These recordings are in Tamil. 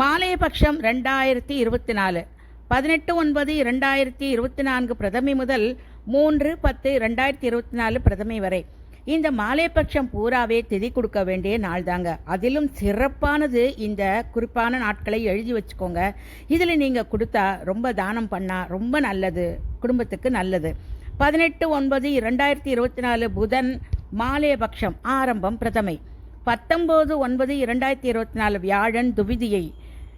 மாலையபக்ஷம் ரெண்டாயிரத்தி இருபத்தி நாலு. பதினெட்டு ஒன்பது இரண்டாயிரத்தி இருபத்தி நான்கு பிரதமை முதல் மூன்று பத்து ரெண்டாயிரத்தி இருபத்தி நாலு பிரதமை வரை. இந்த மாலையபட்சம் பூராவே திதி கொடுக்க வேண்டிய நாள் தாங்க அதிலும் சிறப்பானது இந்த குறிப்பான நாட்களை எழுதி வச்சுக்கோங்க. இதில் நீங்கள் கொடுத்தா ரொம்ப தானம் பண்ணால் ரொம்ப நல்லது. குடும்பத்துக்கு நல்லது. பதினெட்டு ஒன்பது இரண்டாயிரத்தி இருபத்தி நாலு புதன் மாலையபக்ஷம் ஆரம்பம் பிரதமை. பத்தொம்போது ஒன்பது இரண்டாயிரத்தி இருபத்தி நாலு வியாழன் துவிதியை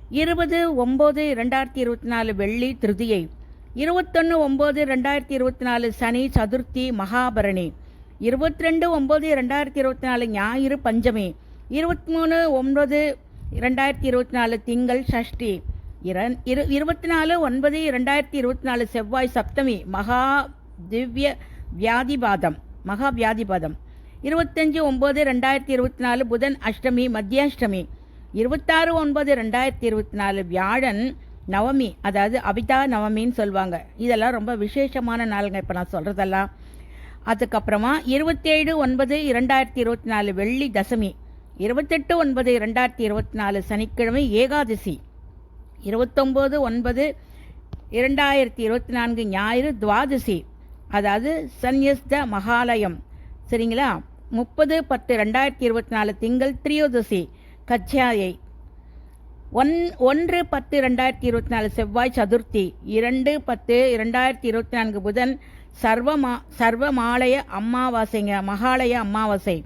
இருபது ஒம்பது ரெண்டாயிரத்தி இருபத்தி நாலு வெள்ளி திருதியை இருபத்தொன்று ஒம்பது ரெண்டாயிரத்தி இருபத்தி நாலு சனி சதுர்த்தி மகாபரணி இருபத்தி ரெண்டு ஒம்பது ரெண்டாயிரத்தி இருபத்தி நாலு ஞாயிறு பஞ்சமி இருபத்தி மூணு ஒன்பது ரெண்டாயிரத்தி இருபத்தி நாலு திங்கள் ஷஷ்டி இரண் இரு இருபத்தி நாலு ஒன்பது ரெண்டாயிரத்தி இருபத்தி நாலு செவ்வாய் சப்தமி மகா திவ்ய வியாதிபாதம் மகா வியாதிபாதம். இருபத்தஞ்சு ஒம்பது ரெண்டாயிரத்தி இருபத்தி நாலு புதன் அஷ்டமி மத்தியாஷ்டமி இருபத்தாறு ஒன்பது ரெண்டாயிரத்தி இருபத்தி நாலு வியாழன் நவமி அதாவது அபிதா நவமின்னு சொல்லுவாங்க இதெல்லாம் ரொம்ப விசேஷமான நாளுங்க இப்போ நான் சொல்கிறதெல்லாம் அதுக்கப்புறமா இருபத்தேழு ஒன்பது இரண்டாயிரத்தி இருபத்தி நாலு வெள்ளி தசமி இருபத்தெட்டு ஒன்பது இரண்டாயிரத்தி இருபத்தி நாலு சனிக்கிழமை ஏகாதசி இருபத்தொம்போது ஒன்பது இரண்டாயிரத்தி இருபத்தி நான்கு ஞாயிறு துவாதசி அதாவது சன்யஸ்த மகாலயம். சரிங்களா? முப்பது பத்து ரெண்டாயிரத்தி இருபத்தி நாலு திங்கள் திரியோதசி கச்சாயை ஒன் ஒன்று பத்து ரெண்டாயிரத்தி இருபத்தி நாலு செவ்வாய் சதுர்த்தி இரண்டு பத்து இரண்டாயிரத்தி இருபத்தி நான்கு புதன் சர்வமா சர்வமாலய அமாவாசைங்க மகாலய அமாவாசை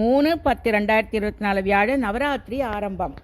மூணு பத்து ரெண்டாயிரத்தி இருபத்தி நாலு வியாழன் நவராத்திரி ஆரம்பம்.